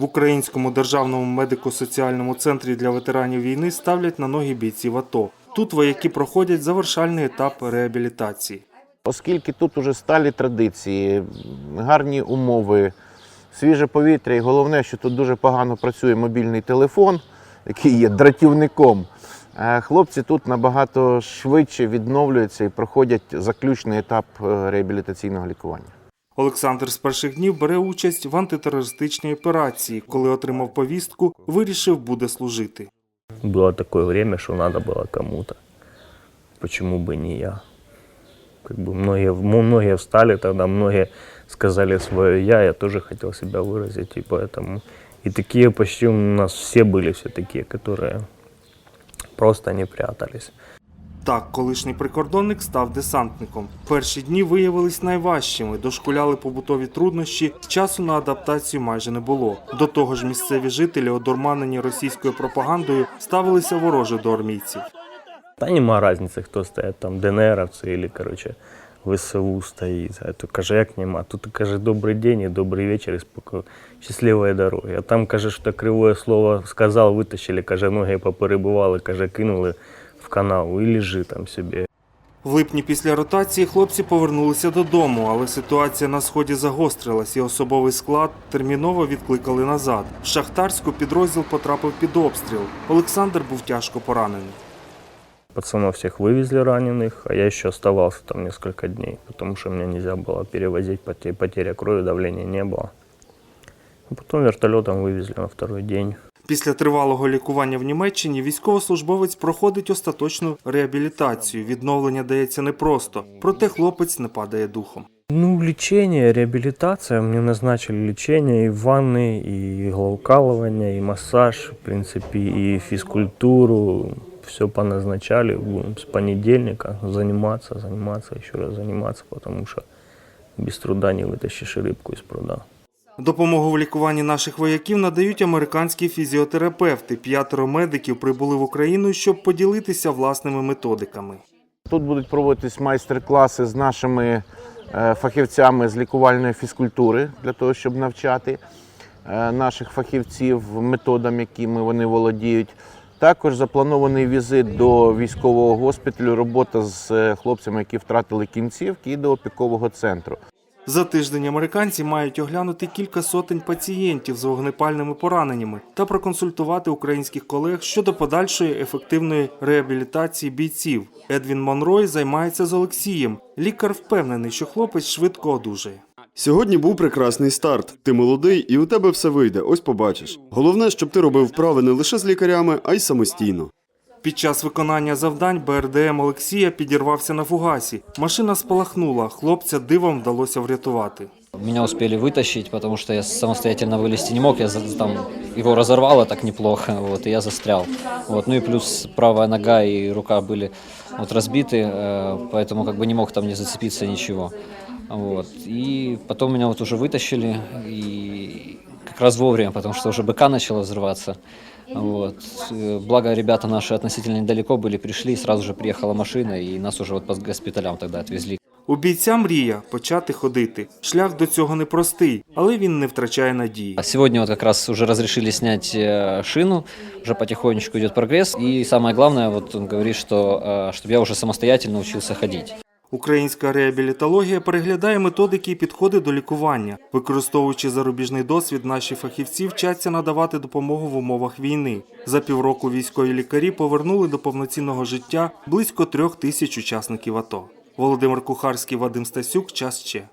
В Українському державному медико-соціальному центрі для ветеранів війни ставлять на ноги бійців АТО. Тут вояки проходять завершальний етап реабілітації. Оскільки тут уже сталі традиції, гарні умови, свіже повітря, і головне, що тут дуже погано працює мобільний телефон, який є дратівником. е, Хлопці тут набагато швидше відновлюються і проходять заключний етап е, реабілітаційного лікування. Олександр з перших днів бере участь в антитерористичній операції. Коли отримав повістку, вирішив буде служити. Было такое время, что надо было кому-то. Почему бы не я? Как бы многие, м- многие встали тогда, многие сказали свое я, я тоже хотел себя выразить, и поэтому... И такие почти у нас все были все такие, которые просто не прятались. Так, колишній прикордонник став десантником. Перші дні виявились найважчими, дошкуляли побутові труднощі, часу на адаптацію майже не було. До того ж, місцеві жителі, одурманені російською пропагандою, ставилися вороже до армійців. Та нема разницы, хто стоять там, ДНРовці или, короче, ВСУ стоїть. А то каже, як нема. Тут каже добрий день і добрий вечір, і споко... щасливої дороги. А там каже, що кривое слово сказав, витащили, каже, ноги поперебували, каже, кинули в канаву і лежи там собі. В липні після ротації хлопці повернулися додому, але ситуація на сході загострилась, і особовий склад терміново відкликали назад. В Шахтарську підрозділ потрапив під обстріл. Олександр був тяжко поранений. Пацанов всех вывезли раненых, а я еще оставался там несколько дней, потому что мне нельзя было перевозить, поте- потеря крови, давления не было. А потом вертолетом вывезли на второй день. Після тривалого лікування в Німеччині військовослужбовець проходить остаточну реабілітацію. Відновлення дається непросто, проте хлопець не падає духом. Ну, лечение, реабилитация. Мне назначили лечение и ванны, и иглоукалывание, и массаж, в принципе, и физкультуру. Все поназначали. Будем с понедельника заниматься, заниматься, еще раз заниматься, потому что без труда не вытащишь рыбку из пруда. Допомогу в лікуванні наших вояків надають американські фізіотерапевти. П'ятеро медиків прибули в Україну, щоб поділитися власними методиками. Тут будуть проводитись майстер-класи з нашими е, фахівцями з лікувальної фізкультури для того, щоб навчати е, наших фахівців методам, якими вони володіють. Також запланований візит до військового госпіталю, робота з е, хлопцями, які втратили кінцівки, і до опікового центру. За тиждень американці мають оглянути кілька сотень пацієнтів з вогнепальними пораненнями та проконсультувати українських колег щодо подальшої ефективної реабілітації бійців. Едвін Монрой займається з Олексієм. Лікар впевнений, що хлопець швидко одужає. Сьогодні був прекрасний старт. Ти молодий і у тебе все вийде. Ось побачиш. Головне, щоб ти робив вправи не лише з лікарями, а й самостійно. Під час виконання завдань БРДМ Олексія підірвався на фугасі. Машина спалахнула. Хлопця дивом вдалося врятувати. Меня успели вытащить, потому что я самостоятельно вылезти не мог. Я за- там его разорвало так неплохо, вот, и я застрял. Вот. Ну и плюс правая нога и рука были вот, разбиты, э, поэтому как бы не мог там не зацепиться ничего. Вот. И потом меня вот уже вытащили, и как раз вовремя, потому что уже БК начала взрываться. Вот. Э, Благо ребята наши относительно недалеко были, пришли, сразу же приехала машина, и нас уже вот по госпиталям тогда отвезли. У бійця мрія почати ходити. Шлях до цього непростий, але він не втрачає надії. А Сегодня вот как раз уже разрешили снять э, шину, уже потихонечку идет прогресс. И самое главное, вот он говорит, что чтобы я уже самостоятельно учился ходить. Українська реабілітологія переглядає методики і підходи до лікування. Використовуючи зарубіжний досвід, наші фахівці вчаться надавати допомогу в умовах війни. За півроку військові лікарі повернули до повноцінного життя близько трьох тисяч учасників АТО. Володимир Кухарський, Вадим Стасюк. Час ще.